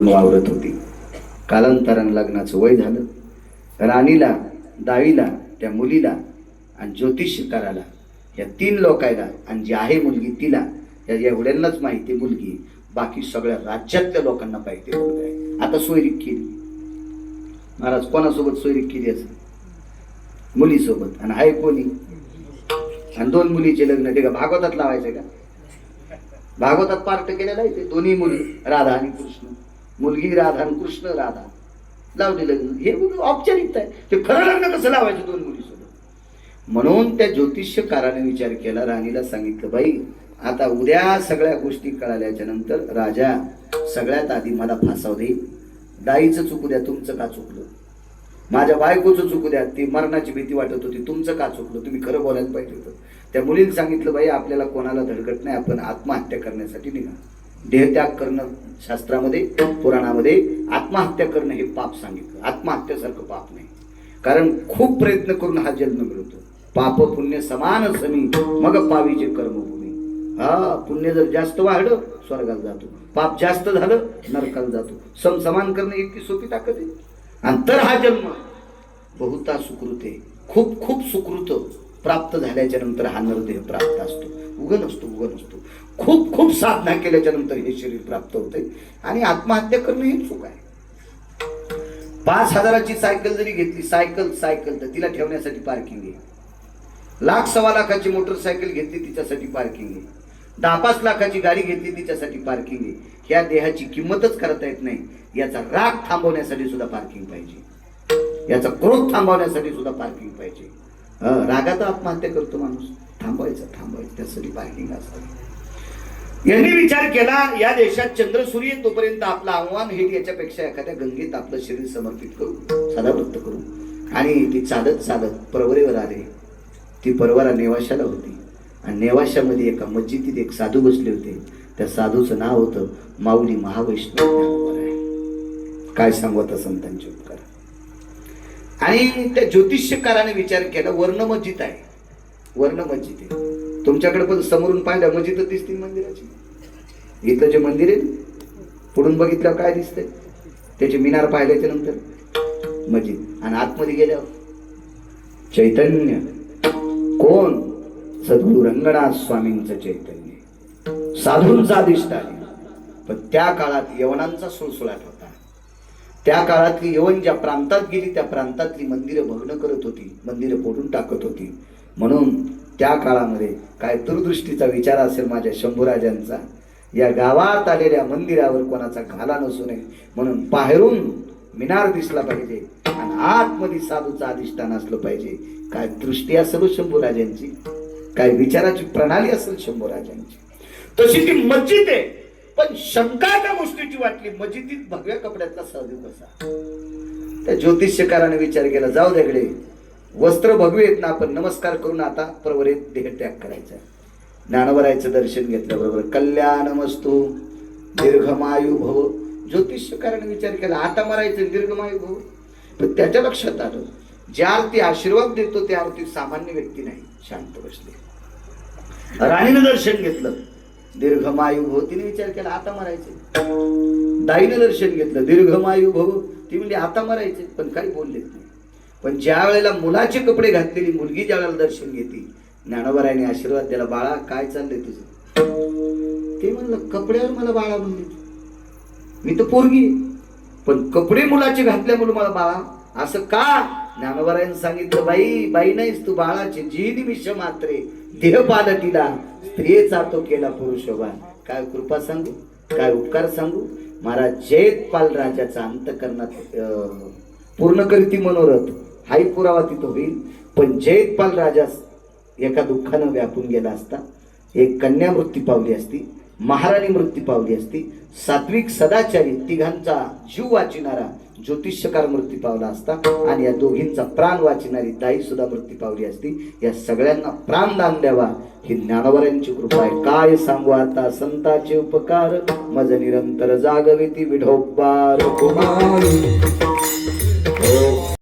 वावरत होती. कालांतरानं लग्नाचं वय झालं. राणीला दावीला त्या मुलीला आणि ज्योतिषकाराला या तीन लोकायला आणि जी आहे मुलगी तिला या एवढ्यांनाच माहिती मुलगी बाकी सगळ्या राज्यातल्या लोकांना पाहिजे मुलगा आहे. आता सोयरी केली. महाराज कोणासोबत सोयरी केली असं मुलीसोबत. आणि आहे कोणी? आणि दोन मुलीचे लग्न ते का भागवतात लावायचे का? भागवतात पार्ट केलेलं आहे ते? दोन्ही मुली राधा आणि कृष्ण. मुलगी राधा आणि कृष्ण राधा. लावले लग्न. हे औपचारिकता आहे. ते खरं लग्न कसं लावायचं दोन मुली सोबत म्हणून त्या ज्योतिष्यकाराने विचार केला. राणीला सांगितलं बाई आता उद्या सगळ्या गोष्टी कळाल्याच्या नंतर राजा सगळ्यात आधी मला फासाव दे. दाईचं चुकू द्या तुमचं का चुकलं? माझ्या बायकोचं चुकू द्या. ती मरणाची भीती वाटत होती. तुमचं का चुकलं? तुम्ही खरं बोलायला पाहिजे होतं. त्या मुलीने सांगितलं बाई आपल्याला कोणाला धडकट नाही. आपण आत्महत्या करण्यासाठी निघा. देहत्याग करणं शास्त्रामध्ये पुराणामध्ये आत्महत्या करणं हे पाप सांगितलं. आत्महत्यासारखं पाप नाही. कारण खूप प्रयत्न करून हा जन्म मिळतो. पाप पुण्य समान समी मग पावीचे कर्मभूमी. हा पुण्य जर जास्त वाढलं स्वर्गाला जातो. पाप जास्त झालं नरकाला जातो. सम समान करणं इतकी सोपी ताकद आहे. आणि तर हा जन्म बहुता सुकृत आहे. खूप खूप सुकृत. प्राप्त झाल्याच्यानंतर हा नरदेह प्राप्त असतो. उगन असतो उगन असतो. खूप खूप साधना केल्याच्यानंतर हे शरीर प्राप्त होते आणि आत्महत्या करणं ही चूक आहे. पाच हजाराची सायकल जरी घेतली सायकल सायकल तर तिला ठेवण्यासाठी पार्किंग आहे. लाख सव्वा लाखाची मोटरसायकल घेतली तिच्यासाठी पार्किंग आहे. दहा पाच लाखाची गाडी घेतली तिच्यासाठी पार्किंग आहे. ह्या देहाची किंमतच करता येत नाही. याचा राग थांबवण्यासाठी सुद्धा पार्किंग पाहिजे. याचा क्रोध थांबवण्यासाठी सुद्धा पार्किंग पाहिजे. रागात आत्महत्या करतो माणूस. थांबवायचं थांबवायचं. त्यासाठी पार्किंग असावी. यांनी विचार केला या देशात चंद्र सूर्य तोपर्यंत आपलं आव्हान हे याच्यापेक्षा एखाद्या गंगेत आपलं शरीर समर्पित करू. सदावृत्त करू. आणि ती चालत चालत परवरेवर आले. ती परवरा नेवाशाला होती. आणि नेवाशामध्ये एका मस्जिदीत एक साधू बसले होते. त्या साधूचं नाव होतं माऊली महावैष्णव काय सांगू आता संतांचे उपकार? आणि त्या ज्योतिष्यकाराने विचार केला वर्ण मस्जिद आहे. वर्ण मस्जिद आहे. तुमच्याकडे पण समोरून पाहिलं मस्जिद दिसतील मंदिराची. इथं जे मंदिर आहे पुढून बघितल्यावर काय दिसतंय? त्याचे मिनार पाहिल्याच्या नंतर मस्जिद आणि आतमध्ये गेल्यावर चैतन्य. कोण? सद्गुरु रंगनाथ स्वामींचं चैतन्य. साधूंचा अधिष्ठ आहे पण त्या काळात यवनांचा सुळसुळाट होता. त्या काळातली यवन ज्या प्रांतात गेली त्या प्रांतातली मंदिरं भग्न करत होती मंदिरं फोडून टाकत होती. म्हणून त्या काळामध्ये काय दूरदृष्टीचा विचार असेल माझ्या शंभूराजांचा या गावात आलेल्या मंदिरावर कोणाचा घाला नसू नये. म्हणून बाहेरून मिनार दिसला पाहिजे आणि आतमध्ये साधूचं अधिष्ठान असलं पाहिजे. काय दृष्टी असेल हो शंभूराजांची? काय विचाराची प्रणाली असेल शंभूराजांची? तशी ती मस्जिद आहे. पण शंका त्या गोष्टीची वाटली. मजिदीत भगव्या कपड्यातला साधू कसा त्या ज्योतिषकाराने विचार केला जाऊ द्याकडे वस्त्र भगवे आहेत ना आपण नमस्कार करून आता प्रवरित देह त्याग करायचा ज्ञानवरायचं दर्शन घेतल्याबरोबर कल्याण मस्तू दीर्घमायू भव. ज्योतिष्यकाराने विचार केला आता मरायचं दीर्घमायू भव. पण त्याच्या लक्षात आलं ज्या अर्थी आशीर्वाद देतो त्या अर्थी सामान्य व्यक्ती नाही शांत बसले. राणीनं दर्शन घेतलं. दीर्घमायू भव. तिने विचार केला आता मरायचे दाईनं दर्शन घेतलं दीर्घमायू भव. ती म्हणजे आता मरायचे पण काही बोलले नाही. पण ज्या वेळेला मुलाचे कपडे घातलेली मुलगी ज्या वेळेला दर्शन घेते ज्ञानोबरायने आशीर्वाद दिला बाळा काय चाललंय तुझं? ते म्हणलं कपड्यावर मला बाळा म्हणले मी तर पोरगी पण कपडे मुलाचे घातल्यामुळे मला बाळा असं का ज्ञानोबरायने सांगितलं बाई बाई नाहीस तू बाळाचे जी निमिष मात्रे. देह पालटीला स्त्रियेचा तो केला पुरुषोबा काय कृपा सांगू? काय उपकार सांगू? महाराज जयपाल राजाचा अंतकरणात पूर्ण करीती मनोरथ. हाही पुरावा तिथं होईल. पण जयपाल राजा एका दुःखानं व्यापून गेला असता. एक कन्या मृत्यू पावली असती. महाराणी मृत्यू पावली असती. सात्विक सदाचारी तिघांचा जीव वाचिणारा ज्योतिषकार मृत्यू पावला असता. आणि या दोघींचा प्राण वाचिणारी ताई सुद्धा मृत्यू पावली असती. या सगळ्यांना प्राणदान द्यावा. ही ज्ञानवरांची कृपा आहे. काय सांगू आता संताचे उपकार? मज निरंतर जागविती विढोबार.